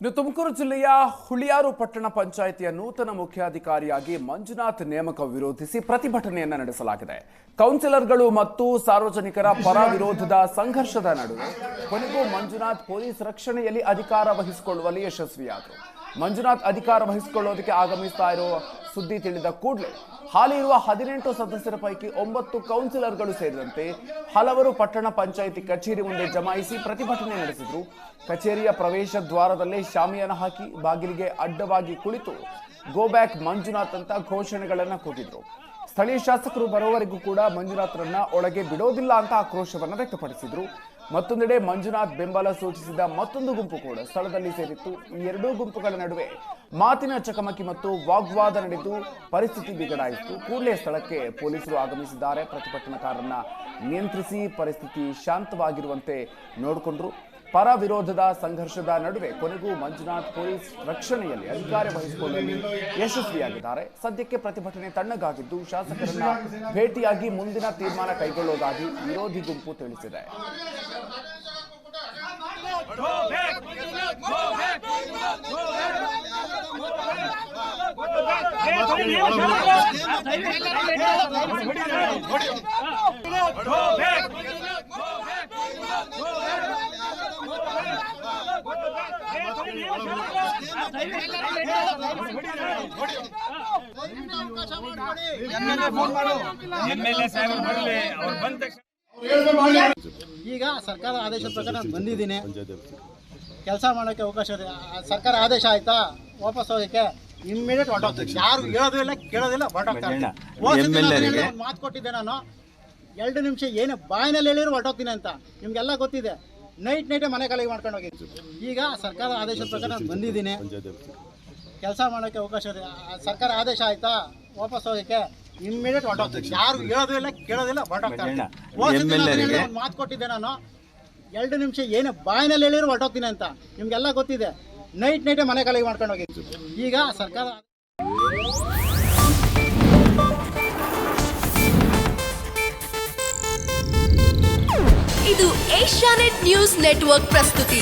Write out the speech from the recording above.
ಇನ್ನು ತುಮಕೂರು ಜಿಲ್ಲೆಯ ಹುಳಿಯಾರು ಪಟ್ಟಣ ಪಂಚಾಯಿತಿಯ ನೂತನ ಮುಖ್ಯಾಧಿಕಾರಿಯಾಗಿ ಮಂಜುನಾಥ್ ನೇಮಕ ವಿರೋಧಿಸಿ ಪ್ರತಿಭಟನೆಯನ್ನು ನಡೆಸಲಾಗಿದೆ. ಕೌನ್ಸಿಲರ್ಗಳು ಮತ್ತು ಸಾರ್ವಜನಿಕರ ಪರ ವಿರೋಧದ ಸಂಘರ್ಷದ ನಡುವೆ ಕೊನೆಗೂ ಮಂಜುನಾಥ್ ಪೊಲೀಸ್ ರಕ್ಷಣೆಯಲ್ಲಿ ಅಧಿಕಾರ ವಹಿಸಿಕೊಳ್ಳುವಲ್ಲಿ ಯಶಸ್ವಿಯಾದರು. ಮಂಜುನಾಥ್ ಅಧಿಕಾರ ವಹಿಸಿಕೊಳ್ಳೋದಕ್ಕೆ ಆಗಮಿಸ್ತಾ ಇರೋ ಸುದ್ದಿ ತಿಳಿದ ಕೂಡಲೇ, ಹಾಲಿ ಇರುವ ಹದಿನೆಂಟು ಸದಸ್ಯರ ಪೈಕಿ ಒಂಬತ್ತು ಕೌನ್ಸಿಲರ್ಗಳು ಸೇರಿದಂತೆ ಹಲವರು ಪಟ್ಟಣ ಪಂಚಾಯಿತಿ ಕಚೇರಿ ಮುಂದೆ ಜಮಾಯಿಸಿ ಪ್ರತಿಭಟನೆ ನಡೆಸಿದರು. ಕಚೇರಿಯ ಪ್ರವೇಶ ದ್ವಾರದಲ್ಲೇ ಶಾಮಿಯಾನ ಹಾಕಿ ಬಾಗಿಲಿಗೆ ಅಡ್ಡವಾಗಿ ಕುಳಿತು ಗೋ ಬ್ಯಾಕ್ ಮಂಜುನಾಥ್ ಅಂತ ಘೋಷಣೆಗಳನ್ನು ಕೂಗಿದ್ರು ಸ್ಥಳೀಯ ಶಾಸಕರು ಬರೋವರೆಗೂ ಕೂಡ ಮಂಜುನಾಥ್ರನ್ನ ಒಳಗೆ ಬಿಡೋದಿಲ್ಲ ಅಂತ ಆಕ್ರೋಶವನ್ನು ವ್ಯಕ್ತಪಡಿಸಿದ್ರು. ಮತ್ತೊಂದೆಡೆ ಮಂಜುನಾಥ್ ಬೆಂಬಲ ಸೂಚಿಸಿದ ಮತ್ತೊಂದು ಗುಂಪು ಕೂಡ ಸ್ಥಳದಲ್ಲಿ ಸೇರಿತ್ತು. ಈ ಎರಡೂ ಗುಂಪುಗಳ ನಡುವೆ ಮಾತಿನ ಚಕಮಕಿ ಮತ್ತು ವಾಗ್ವಾದ ನಡೆದು ಪರಿಸ್ಥಿತಿ ಬಿಗಡಾಯಿತು ಕೂಡಲೇ ಸ್ಥಳಕ್ಕೆ ಪೊಲೀಸರು ಆಗಮಿಸಿದ್ದಾರೆ. ಪ್ರತಿಭಟನಾಕಾರರನ್ನ ನಿಯಂತ್ರಿಸಿ ಪರಿಸ್ಥಿತಿ ಶಾಂತವಾಗಿರುವಂತೆ ನೋಡಿಕೊಂಡ್ರು. ಪರ ವಿರೋಧದ ಸಂಘರ್ಷದ ನಡುವೆ ಕೊನೆಗೂ ಮಂಜುನಾಥ್ ಪೊಲೀಸ್ ರಕ್ಷಣೆಯಲ್ಲಿ ಅಧಿಕಾರ ವಹಿಸಿಕೊಳ್ಳಲು ಯಶಸ್ವಿಯಾಗಿದ್ದಾರೆ. ಸದ್ಯಕ್ಕೆ ಪ್ರತಿಭಟನೆ ತಣ್ಣಗಾಗಿದ್ದು ಶಾಸಕರನ್ನ ಭೇಟಿಯಾಗಿ ಮುಂದಿನ ತೀರ್ಮಾನ ಕೈಗೊಳ್ಳುವುದಾಗಿ ವಿರೋಧಿ ಗುಂಪು ತಿಳಿಸಿದೆ. ಎಮ್ ಎಲ್ ಎ ಸಾಹೇಬರು ಬರಲಿ ಅವ್ರು ಬಂದ ತಕ್ಷಣ ಈಗ ಸರ್ಕಾರ ಆದೇಶದ ಪ್ರಕಾರ ನಾನು ಬಂದಿದ್ದೀನಿ. ಕೆಲಸ ಮಾಡೋಕ್ಕೆ ಅವಕಾಶ ಇದೆ. ಆ ಸರ್ಕಾರ ಆದೇಶ ಆಯ್ತಾ? ವಾಪಸ್ ಹೋಗಕ್ಕೆ ಇಮ್ಮಿಡಿಯೇಟ್ ಹೊರಟೋಗ್ತೀನಿ ಯಾರು ಹೇಳೋದು ಇಲ್ಲ ಕೇಳೋದಿಲ್ಲ ಹೊರಟೋಗ್ತಾರೆ ಒಂದು ಮಾತು ಕೊಟ್ಟಿದ್ದೆ ನಾನು. ಎರಡು ನಿಮಿಷ ಏನು ಬಾಯಿನಲ್ಲಿ ಹೇಳಿದ್ರು ಹೊರಟೋಗ್ತೀನಿ ಅಂತ. ನಿಮ್ಗೆಲ್ಲ ಗೊತ್ತಿದೆ. ನೈಟ್ ನೈಟೇ ಮನೆ ಕಾಲಿಗೆ ಮಾಡ್ಕೊಂಡು ಹೋಗಿದ್ದು ಈಗ ಸರ್ಕಾರ ಆದೇಶದ ಪ್ರಕಾರ ನಾನು ಬಂದಿದ್ದೀನಿ. ಕೆಲಸ ಮಾಡೋಕ್ಕೆ ಅವಕಾಶ ಇದೆ. ಆ ಸರ್ಕಾರ ಆದೇಶ ಆಯ್ತಾ? ವಾಪಸ್ ಹೋಗಕ್ಕೆ ಇಮ್ಮಿಡಿಯೇಟ್ ಹೊರಟೋಗ್ತೀನಿ. ಯಾರು ಹೇಳೋದು ಇಲ್ಲ ಕೇಳೋದಿಲ್ಲ ಹೊರಟೋಗ್ತಾರೆ ಒಂದು ಮಾತು ಕೊಟ್ಟಿದ್ದೆ ನಾನು. ಎರಡು ನಿಮಿಷ ಏನು ಬಾಯಿನಲ್ಲಿ ಹೇಳಿದ್ರು ಹೊರಟೋಗ್ತೀನಿ ಅಂತ. ನಿಮ್ಗೆಲ್ಲ ಗೊತ್ತಿದೆ. ನೈಟ್ ನೈಟೇ ಮನೆ ಕಾಲಿಗೆ ಮಾಡ್ಕೊಂಡು ಹೋಗಿದ್ದು. ಈಗ ಸರ್ಕಾರ ಇದು ಏಷ್ಯಾನೆಟ್ ನ್ಯೂಸ್ ನೆಟ್ವರ್ಕ್ ಪ್ರಸ್ತುತಿ.